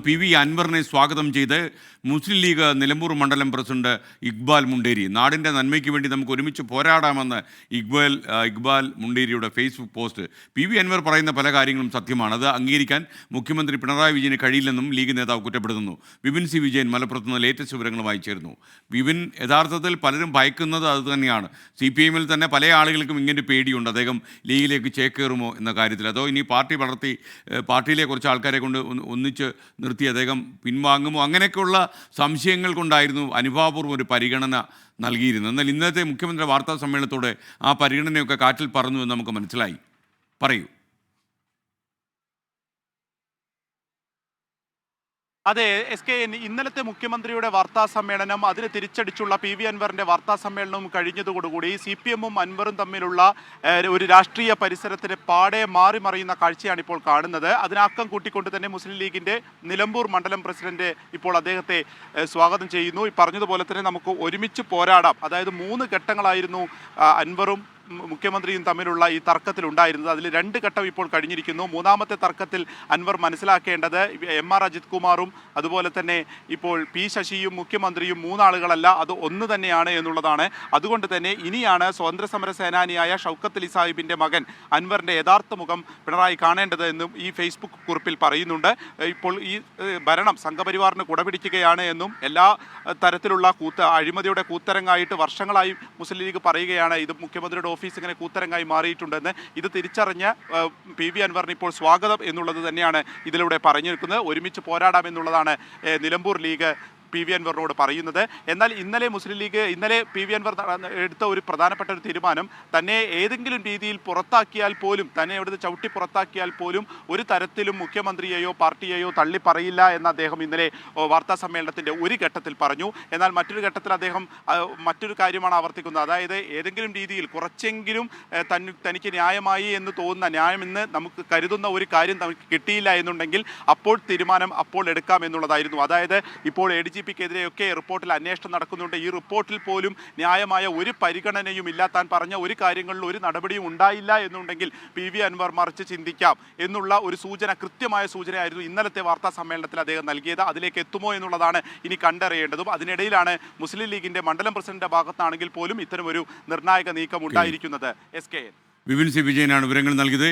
P V അൻവറിനെ സ്വാഗതം ചെയ്ത് മുസ്ലിം ലീഗ് നിലമ്പൂർ മണ്ഡലം പ്രസിഡന്റ് ഇക്ബാൽ മുണ്ടേരി. നാടിന്റെ നന്മയ്ക്ക് വേണ്ടി നമുക്ക് ഒരുമിച്ച് പോരാടാമെന്ന് Iqbal Iqbal മുണ്ടേരിയുടെ Facebook post. P V Anwar പറയുന്ന പല കാര്യങ്ങളും സത്യമാണ്. അത് അംഗീകരിക്കാൻ മുഖ്യമന്ത്രി പിണറായി വിജയന് കഴിയില്ലെന്നും ലീഗ് നേതാവ് കുറ്റപ്പെടുത്തുന്നു. വിപിൻ സി വിജയൻ മലപ്പുറത്ത് നിന്ന് ലേറ്റസ്റ്റ് വിവരങ്ങളുമായി ചേരുന്നു. വിപിൻ യഥാർത്ഥത്തിൽ പലരും ഭയക്കുന്നത് അത് തന്നെയാണ്. സി പി എമ്മിൽ തന്നെ പല ആളുകൾക്കും ഇങ്ങനെ പേടിയുണ്ട്. അദ്ദേഹം ലീഗിലേക്ക് ചേക്കേറുമോ എന്ന കാര്യത്തിൽ. അതോ ഇനി പാർട്ടി വളർത്തി പാർട്ടിയിലെ കുറച്ച് ആൾക്കാരെ കൊണ്ട് ഒന്ന് ഒന്നിച്ച് നിർത്തി അദ്ദേഹം പിൻവാങ്ങുമോ? അങ്ങനെയൊക്കെയുള്ള സംശയങ്ങൾ കൊണ്ടായിരുന്നു അനുഭാവപൂർവം ഒരു പരിഗണന നൽകിയിരുന്നത്. എന്നാൽ ഇന്നത്തെ മുഖ്യമന്ത്രി വാർത്താ സമ്മേളനത്തോടെ ആ പരിഗണനയൊക്കെ കാറ്റിൽ പറന്നു എന്ന് നമുക്ക് മനസ്സിലായി. പറയൂ. അതെ എസ് കെ ഇന്നലത്തെ മുഖ്യമന്ത്രിയുടെ വാർത്താ സമ്മേളനം അതിന് തിരിച്ചടിച്ചുള്ള പി വി അൻവറിന്റെ വാർത്താ സമ്മേളനം കഴിഞ്ഞതോടുകൂടി സി പി എമ്മും അൻവറും തമ്മിലുള്ള ഒരു രാഷ്ട്രീയ പരിസരത്തിന് പാടെ മാറി മറിയുന്ന കാഴ്ചയാണ് ഇപ്പോൾ കാണുന്നത്. അതിനാക്കം കൂട്ടിക്കൊണ്ട് തന്നെ മുസ്ലിം ലീഗിന്റെ നിലമ്പൂർ മണ്ഡലം പ്രസിഡന്റ് ഇപ്പോൾ അദ്ദേഹത്തെ സ്വാഗതം ചെയ്യുന്നു. ഈ പറഞ്ഞതുപോലെ തന്നെ നമുക്ക് ഒരുമിച്ച് പോരാടാം. അതായത് മൂന്ന് ഘട്ടങ്ങളായിരുന്നു അൻവറും മുഖ്യമന്ത്രിയും തമ്മിലുള്ള ഈ തർക്കത്തിലുണ്ടായിരുന്നത് അതിൽ രണ്ട് ഘട്ടം ഇപ്പോൾ കഴിഞ്ഞിരിക്കുന്നു. മൂന്നാമത്തെ തർക്കത്തിൽ അൻവർ മനസ്സിലാക്കേണ്ടത് എം ആർ അജിത് കുമാറും അതുപോലെ തന്നെ ഇപ്പോൾ പി ശശിയും മുഖ്യമന്ത്രിയും മൂന്നാളുകളല്ല അത് ഒന്ന് തന്നെയാണ് എന്നുള്ളതാണ്. അതുകൊണ്ട് തന്നെ ഇനിയാണ് സ്വാതന്ത്ര്യ സമര സേനാനിയായ ഷൗക്കത്ത് അലി സാഹിബിന്റെ മകൻ അൻവറിന്റെ യഥാർത്ഥ മുഖം പിണറായി കാണേണ്ടത് എന്നും ഈ ഫേസ്ബുക്ക് കുറിപ്പിൽ പറയുന്നുണ്ട്. ഇപ്പോൾ ഈ ഭരണം സംഘപരിവാറിന് കുടപിടിക്കുകയാണ് എന്നും എല്ലാ തരത്തിലുള്ള കൂത്ത അഴിമതിയുടെ കൂത്തരങ്ങായിട്ട് വർഷങ്ങളായി മുസ്ലിം ലീഗ് പറയുകയാണ്. ഇത് മുഖ്യമന്ത്രിയുടെ ഓഫീസ് ഇങ്ങനെ കൂത്തരങ്ങായി മാറിയിട്ടുണ്ടെന്ന് ഇത് തിരിച്ചറിഞ്ഞ പി വി അൻവറിന് ഇപ്പോൾ സ്വാഗതം എന്നുള്ളത് തന്നെയാണ് ഇതിലൂടെ പറഞ്ഞിരിക്കുന്നത്. ഒരുമിച്ച് പോരാടാം എന്നുള്ളതാണ് നിലമ്പൂർ ലീഗ് പി വി അൻവറിനോട് പറയുന്നത്. എന്നാൽ ഇന്നലെ മുസ്ലിം ലീഗ് ഇന്നലെ പി വി അൻവർ എടുത്ത ഒരു പ്രധാനപ്പെട്ട ഒരു തീരുമാനം തന്നെ ഏതെങ്കിലും രീതിയിൽ പുറത്താക്കിയാൽ പോലും തന്നെ അവിടുന്ന് ചവിട്ടി പുറത്താക്കിയാൽ പോലും ഒരു തരത്തിലും മുഖ്യമന്ത്രിയെയോ പാർട്ടിയെയോ തള്ളി പറയില്ല എന്ന് അദ്ദേഹം ഇന്നലെ വാർത്താ സമ്മേളനത്തിന്റെ ഒരു ഘട്ടത്തിൽ പറഞ്ഞു. എന്നാൽ മറ്റൊരു ഘട്ടത്തിൽ അദ്ദേഹം മറ്റൊരു കാര്യമാണ് ആവർത്തിക്കുന്നത്. അതായത് ഏതെങ്കിലും രീതിയിൽ കുറച്ചെങ്കിലും തനിക്ക് ന്യായമായി എന്ന് തോന്നുന്ന ന്യായമെന്ന് നമുക്ക് കരുതുന്ന ഒരു കാര്യം നമുക്ക് കിട്ടിയില്ല എന്നുണ്ടെങ്കിൽ അപ്പോൾ തീരുമാനം അപ്പോൾ എടുക്കാം എന്നുള്ളതായിരുന്നു. അതായത് ഇപ്പോൾ എ ഡി ജി പിക്കെതിരെയൊക്കെ റിപ്പോർട്ടിൽ അന്വേഷണം നടക്കുന്നുണ്ട്. ഈ റിപ്പോർട്ടിൽ പോലും ന്യായമായ ഒരു പരിഗണനയും ഇല്ല താൻ പറഞ്ഞ ഒരു കാര്യങ്ങളിൽ ഒരു നടപടിയും ഉണ്ടായില്ല എന്നുണ്ടെങ്കിൽ പി വി അൻവർ മറിച്ച് ചിന്തിക്കാം എന്നുള്ള ഒരു സൂചന കൃത്യമായ സൂചനയായിരുന്നു ഇന്നലത്തെ വാർത്താ സമ്മേളനത്തിൽ അദ്ദേഹം നൽകിയത്. അതിലേക്ക് എത്തുമോ എന്നുള്ളതാണ് ഇനി കണ്ടറിയേണ്ടതും. അതിനിടയിലാണ് മുസ്ലിം ലീഗിന്റെ മണ്ഡലം പ്രസിഡന്റിന്റെ ഭാഗത്താണെങ്കിൽ പോലും ഇത്തരം ഒരു നിർണായക നീക്കം ഉണ്ടായിരിക്കുന്നത് എസ് കെ വിപിൻ സി വിജയനാണ് വിവരങ്ങൾ നൽകിയത്.